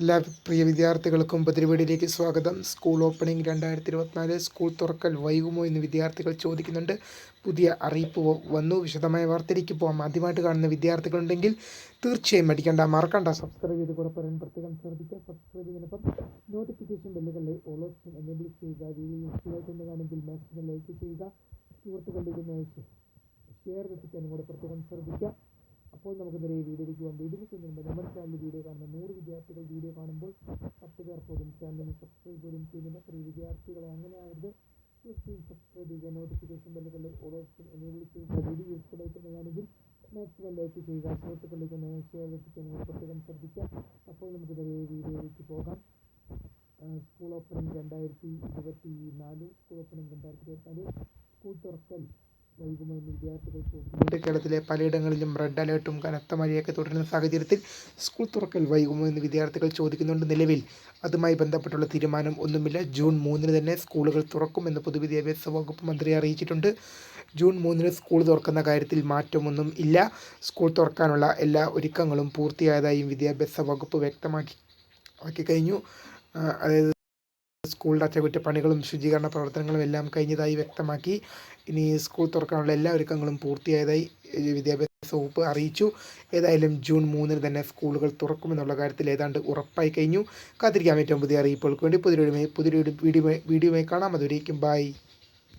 എല്ലാ പ്രിയ വിദ്യാർത്ഥികൾക്കും പരിപാടിയിലേക്ക് സ്വാഗതം. സ്കൂൾ ഓപ്പണിംഗ് രണ്ടായിരത്തി ഇരുപത്തിനാല് സ്കൂൾ തുറക്കൽ വൈകുമോ എന്ന് വിദ്യാർത്ഥികൾ ചോദിക്കുന്നുണ്ട്. പുതിയ അറിയിപ്പ് വന്നു. വിശദമായ വാർത്തയിലേക്ക് പോകാം ആദ്യമായിട്ട് കാണുന്ന വിദ്യാർത്ഥികളുണ്ടെങ്കിൽ തീർച്ചയായും മടിക്കേണ്ട. മറക്കണ്ട. സബ്സ്ക്രൈബ് ചെയ്ത് കൂടെ പറയാൻ പ്രത്യേകം ശ്രദ്ധിക്കുക. സബ്സ്ക്രൈബ് ചെയ്യുന്നപ്പം നോട്ടിഫിക്കേഷൻ ബെല്ലുകളിലെ ഓൾ ഓപ്ഷൻ എനേബിൾ ചെയ്യുക. വീഡിയോ യൂസ്ഫുൾ ആയിട്ടുണ്ടെങ്കിൽ മാക്സിമം ലൈക്ക് ചെയ്യുക. സുഹൃത്തുക്കളിലേക്ക് ഷെയർ എത്തിക്കാനും കൂടെ പ്രത്യേകം ശ്രദ്ധിക്കുക. അപ്പോൾ നമുക്ക് ഈ വീഡിയോയിലേക്ക് പോകാം വീഡിയോയ്ക്ക് മുമ്പ് നമ്മുടെ ചാനൽ വീഡിയോ കാണുന്ന നൂറ് വിദ്യാർത്ഥികൾ വീഡിയോ കാണുമ്പോൾ പത്ത് പേർ പോലും ചാനലിന് സബ്സ്ക്രൈബ് പോലും ചെയ്യുന്നില്ല. പ്രിയ വിദ്യാർത്ഥികളെ അങ്ങനെ ആവരുത്. തീർച്ചയായും സബ്സ്ക്രൈബ് ചെയ്യുക. നോട്ടിഫിക്കേഷൻ ബെല്ലുകളിൽ ഓപ്ഷൻ എനേബിൾ ചെയ്യുക. വീഡിയോ യൂസ്ഫുൾ ആയിട്ടുള്ളതാണെങ്കിൽ മാക്സിമം ലൈക്ക് ചെയ്യുക. സുഹൃത്തുക്കളിലേക്ക് ഷെയർ എത്തിക്കാൻ പ്രത്യേകം ശ്രദ്ധിക്കുക. അപ്പോൾ നമുക്ക് ഈ വീഡിയോയിലേക്ക് പോകാം. സ്കൂൾ ഓപ്പണിംഗ് രണ്ടായിരത്തി ഇരുപത്തി നാല് സ്കൂൾ ഓപ്പണിംഗ് രണ്ടായിരത്തി ഇരുപത്തിനാല്. സ്കൂൾ തുറക്കൽ. ചോദിക്കുന്നുണ്ട് കേരളത്തിലെ പലയിടങ്ങളിലും റെഡ് അലേർട്ടും കനത്ത മഴയൊക്കെ തുടരുന്ന സാഹചര്യത്തിൽ സ്കൂൾ തുറക്കൽ വൈകുമോ എന്ന് വിദ്യാർത്ഥികൾ ചോദിക്കുന്നുണ്ട് നിലവിൽ. അതുമായി ബന്ധപ്പെട്ടുള്ള തീരുമാനം ഒന്നുമില്ല. ജൂൺ മൂന്നിന് തന്നെ സ്കൂളുകൾ തുറക്കുമെന്ന് പൊതുവിദ്യാഭ്യാസ വകുപ്പ് മന്ത്രി അറിയിച്ചിട്ടുണ്ട്. ജൂൺ മൂന്നിന് സ്കൂൾ തുറക്കുന്ന കാര്യത്തിൽ മാറ്റമൊന്നും ഇല്ല. സ്കൂൾ തുറക്കാനുള്ള എല്ലാ ഒരുക്കങ്ങളും പൂർത്തിയായതായും വിദ്യാഭ്യാസ വകുപ്പ് വ്യക്തമാക്കി ആക്കി കഴിഞ്ഞു. അതായത് സ്കൂളിന്റെ അറ്റകുറ്റപ്പണികളും ശുചീകരണ പ്രവർത്തനങ്ങളും എല്ലാം കഴിഞ്ഞതായി വ്യക്തമാക്കി. ഇനി സ്കൂൾ തുറക്കാനുള്ള എല്ലാ ഒരുക്കങ്ങളും പൂർത്തിയായതായി വിദ്യാഭ്യാസ വകുപ്പ് അറിയിച്ചു. ഏതായാലും ജൂൺ മൂന്നിന് തന്നെ സ്കൂളുകൾ തുറക്കുമെന്നുള്ള കാര്യത്തിൽ ഏതാണ്ട് ഉറപ്പായി കഴിഞ്ഞു. കാത്തിരിക്കാൻ ഏറ്റവും പുതിയ അറിയിപ്പുകൾക്ക് വേണ്ടി പുതിയൊരു പുതിയൊരു വീഡിയോ വീഡിയോയുമായി കാണാം. അതുവരേക്കും ബൈ.